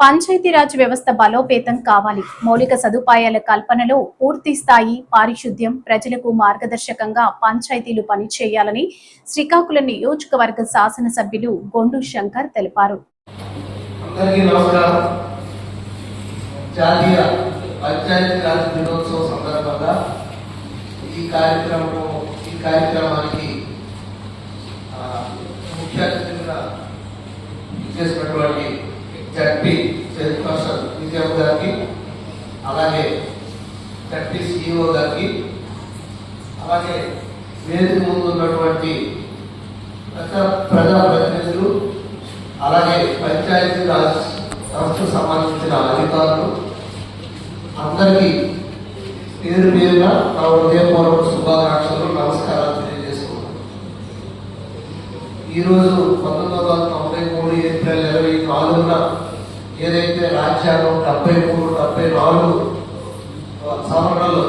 పంచాయతీరాజ్ వ్యవస్థ బలోపేతం కావాలి. మౌలిక సదుపాయాల కల్పనలో పూర్తి స్థాయి పారిశుద్ధ్యం ప్రజలకు మార్గదర్శకంగా పంచాయతీలు పనిచేయాలని శ్రీకాకుళం నియోజకవర్గ శాసనసభ్యులు గొండు శంకర్ తెలిపారు. అందరికీ నమస్కారం జాతీయ పంచాయతీ రాజ్ దినోత్సవం సందర్భంగా ఈ కార్యక్రమం ఈ కార్యక్రమానికి ఆ, ముఖ్య అతిథిగా చేసినటువంటి జడ్పీ చైర్పర్సన్ విజయమ్మ గారికి అలాగే జడ్పీ సిఇఓ గారికి అలాగే వేదిక ముందు ఉన్నటువంటి ప్రజా ప్రజాప్రతినిధులు అలాగే పంచాయతీ రాజ్ సంస్థకు సంబంధించిన అధికారులు అందరికీ పేరు పేరుగా నా హృదయపూర్వక శుభాకాంక్షలు నమస్కారాలు తెలియజేస్తున్నాను ఈరోజు పంతొమ్మిది వందల తొంభై మూడు ఏప్రిల్ ఇరవై నాలుగున ఏదైతే రాజ్యాంగం డెబ్బై మూడు డెబ్బై నాలుగు సవరణలు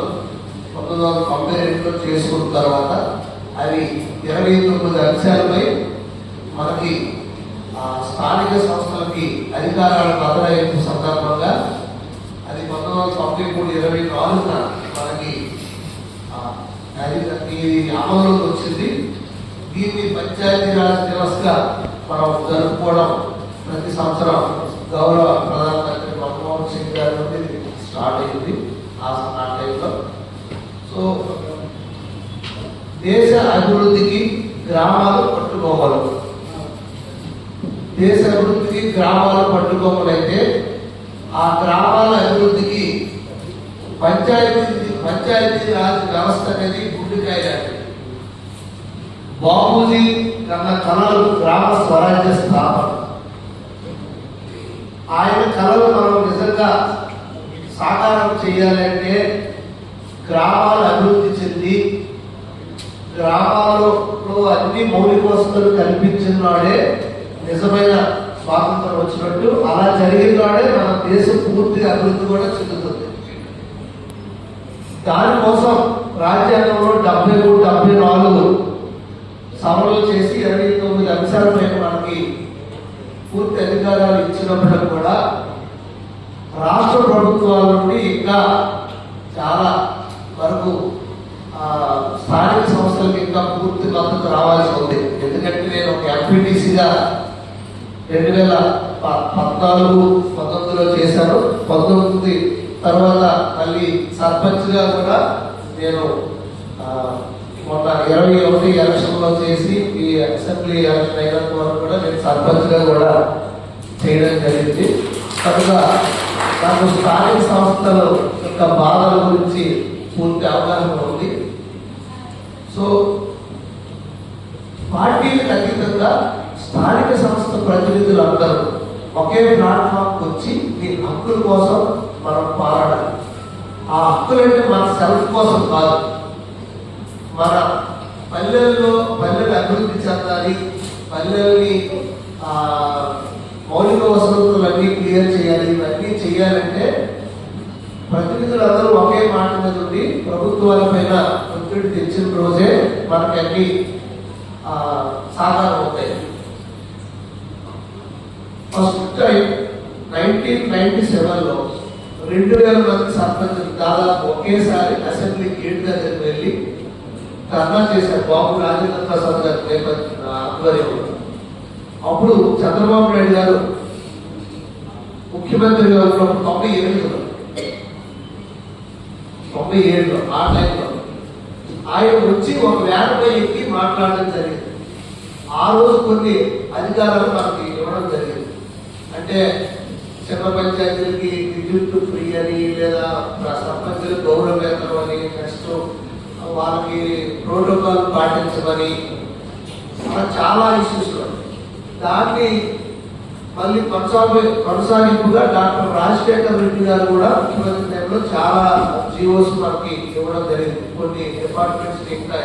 పంతొమ్మిది వందల తొంభై రెండులో చేసుకున్న తర్వాత అవి ఇరవై తొమ్మిది అంశాలపై మనకి స్థానిక సంస్థలకి అధికారాల బదలాయింపు సందర్భంగా అది పంతొమ్మిది వందల తొంభై మూడు ఇరవై నాలుగున మనకి అది అమల్లోకి వచ్చింది. దీన్ని పంచాయతీ వ్యవస్థ దివస్గా మనం జరుపుకోవడం ప్రతి సంవత్సరం గౌరవ ప్రధానమంత్రి మన్మోహన్ సింగ్ గారి నుండి స్టార్ట్ అయింది ఆ ఆ టైంలో సో దేశ అభివృద్ధికి గ్రామాలు పట్టుకోగలవు దేశ అభివృద్ధికి గ్రామాలు పట్టుకోమలైతే ఆ గ్రామాల అభివృద్ధికి పంచాయతీ పంచాయతీ రాజ్ వ్యవస్థ అనేది గుండెకాయ లాంటిది. బాబూజీ కన్న కళలు గ్రామ స్వరాజ్య స్థాపన ఆయన కళలు మనం నిజంగా సాకారం చేయాలంటే గ్రామాలు అభివృద్ధి చెంది గ్రామాలలో అన్ని మౌలిక వసతులు కల్పించిన వాడే నిజమైన స్వాతంత్రం వచ్చినట్టు అలా జరిగిన నాడే మన దేశం పూర్తి అభివృద్ధి కూడా చెందుతుంది. దానికోసం రాజ్యాంగంలో డెబ్బై మూడు డెబ్బై నాలుగు సవరణలు చేసి ఇరవై తొమ్మిది అంశాలపై మనకి పూర్తి అధికారాలు ఇచ్చినప్పుడు కూడా రాష్ట్ర ప్రభుత్వాల నుండి ఇంకా చాలా వరకు స్థానిక సంస్థలకు ఇంకా పూర్తి మద్దతు రావాల్సి ఉంది. ఎందుకంటే నేను ఒక ఎంపీటీసీగా రెండు వేల ప- పద్నాలుగు పంతొమ్మిదిలో చేశాను పంతొమ్మిది తర్వాత మళ్ళీ సర్పంచ్గా కూడా నేను మొన్న ఇరవై ఒకటి ఎలక్షన్లో చేసి ఈ అసెంబ్లీ ఎలక్షన్ అయినంత వరకు కూడా నేను సర్పంచ్గా కూడా చేయడం జరిగింది. కనుక నాకు స్థానిక సంస్థల యొక్క బాధల గురించి పూర్తి అవగాహన ఉంది. సో పార్టీలకు అతీతంగా స్థానిక సంస్థ ప్రతినిధులు అందరూ ఒకే ప్లాట్ఫామ్కి వచ్చి మీ హక్కుల కోసం మనం పోరాడాలి. ఆ హక్కులంటే మన సెల్ఫ్ కోసం కాదు. మన పల్లెల్లో పల్లెలు అభివృద్ధి చెందాలి పల్లెల్ని మౌలిక మౌలిక వసతులన్నీ క్లియర్ చేయాలి ఇవన్నీ చేయాలంటే ప్రతినిధులందరూ ఒకే మాట మీద ఉండి ప్రభుత్వాల పైన ఒత్తిడి తెచ్చిన రోజే మనకి అన్ని సాధారణ. ఫస్ట్ టైం నైన్టీన్ నైన్టీ సెవెన్లో రెండు వేల మంది సర్పంచులు దాదాపు ఒకేసారి అసెంబ్లీ గేట్ దగ్గరికి వెళ్ళి ధర్నా చేశారు బాబు రాజేంద్ర ప్రసాద్ గారి నేపథ్యం ఆధ్వర్యంలో. అప్పుడు చంద్రబాబు నాయుడు గారు ముఖ్యమంత్రి గారు తొంభై ఎనిమిదిలో తొంభై ఏడులో ఆ టైంలో. ఆయన వచ్చి ఒక వ్యాన్పై ఎక్కి మాట్లాడడం జరిగింది. ఆ రోజు కొన్ని అధికారాలు మనకి ఇవ్వడం జరిగింది. అంటే చిన్న పంచాయతీలకి విద్యుత్ ఫ్రీ అని లేదా సర్పంచులు గౌరవ వేతనం అని నెక్స్ట్ వాళ్ళకి ప్రోటోకాల్ పాటించమని అలా చాలా ఇష్యూస్ దాన్ని మళ్ళీ కొనసాగి కొనసాగింపుగా డాక్టర్ రాజశేఖర్ రెడ్డి గారు కూడా ముఖ్యమంత్రి టైంలో చాలా జీవోస్ మనకి ఇవ్వడం జరిగింది. కొన్ని డిపార్ట్మెంట్స్ ఇంకా